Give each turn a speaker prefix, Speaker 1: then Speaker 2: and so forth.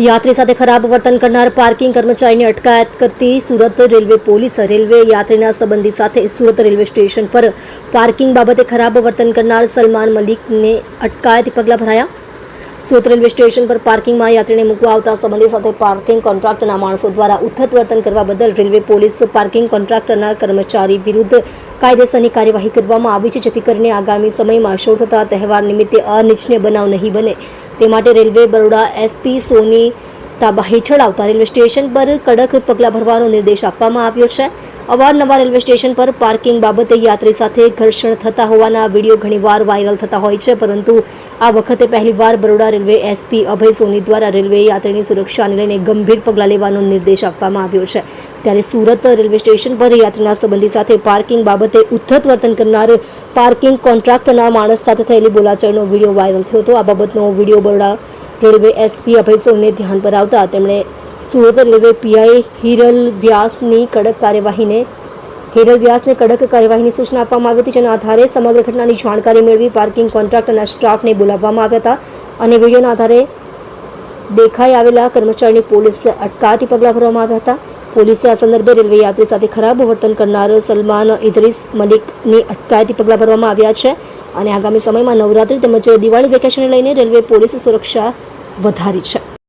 Speaker 1: યાત્રી સાથે ખરાબ વર્તન કરનાર પાર્કિંગ કર્મચારીની અટકાયત કરતી સુરત રેલવે પોલીસ રેલવે યાત્રીના સંબંધી સાથે સુરત રેલવે સ્ટેશન પર પાર્કિંગ બાબતે ખરાબ વર્તન કરનાર સલમાન મલિકને અટકાયતી પગલાં ભરાયા? સુરત રેલવે સ્ટેશન પર પાર્કિંગમાં યાત્રીને મૂકવા આવતા સંબંધી સાથે પાર્કિંગ કોન્ટ્રાક્ટરના માણસો દ્વારા ઉથત વર્તન કરવા બદલ રેલવે પોલીસ પાર્કિંગ કોન્ટ્રાક્ટરના કર્મચારી વિરુદ્ધ કાયદેસરની કાર્યવાહી કરવામાં આવી છે, જેથી કરીને આગામી સમયમાં શરૂ થતા તહેવાર નિમિત્તે અનિચ્છનીય બનાવ નહીં બને. તે માટે રેલવે બરોડા એસપી સોની તાબા હેઠળ આવતા રેલવે સ્ટેશન પર કડક પગલાં ભરવાનો નિર્દેશ આપવામાં આવ્યો છે. અવારનવાર રેલવે સ્ટેશન પર પાર્કિંગ બાબતે યાત્રી સાથે ઘર્ષણ થતા હોવાના વીડિયો ઘણીવાર વાયરલ થતા હોય છે, પરંતુ આ વખતે પહેલીવાર બરોડા રેલવે એસપી અભય સોની દ્વારા રેલવે યાત્રીની સુરક્ષાને લઈને ગંભીર પગલાં લેવાનો નિર્દેશ આપવામાં આવ્યો છે. ત્યારે સુરત રેલવે સ્ટેશન પર યાત્રીના સંબંધી સાથે પાર્કિંગ બાબતે ઉથ્થત વર્તન કરનાર પાર્કિંગ કોન્ટ્રાક્ટના માણસ સાથે થયેલી બોલાચાળનો વીડિયો વાયરલ થયો હતો. આ બાબતનો video Baroda railway SP Abhay સોનીને ધ્યાન પર આવતા તેમણે સુરત રેલવે પીઆઈ હિરલ વ્યાસની કડક કાર્યવાહીને હિરલ વ્યાસને કડક કાર્યવાહીની સૂચના આપવામાં આવી હતી, જેના આધારે સમગ્ર ઘટનાની જાણકારી મેળવી પાર્કિંગ કોન્ટ્રાક્ટરના સ્ટાફને બોલાવવામાં આવ્યા હતા. અને વિડીયોના આધારે દેખાઈ આવેલા કર્મચારીની પોલીસ અટકાતી પગલાં ભરવામાં આવ્યા હતા. પોલીસે આ સંદર્ભે રેલવે યાત્રી સાથે ખરાબ વર્તન કરનાર સલમાન ઇદ્રીસ મલિકની અટકાયતી પગલાં ભરવામાં આવ્યા છે. અને આગામી સમયમાં નવરાત્રી તેમજ દિવાળી વેકેશનને લઈને રેલવે પોલીસ સુરક્ષા વધારી છે.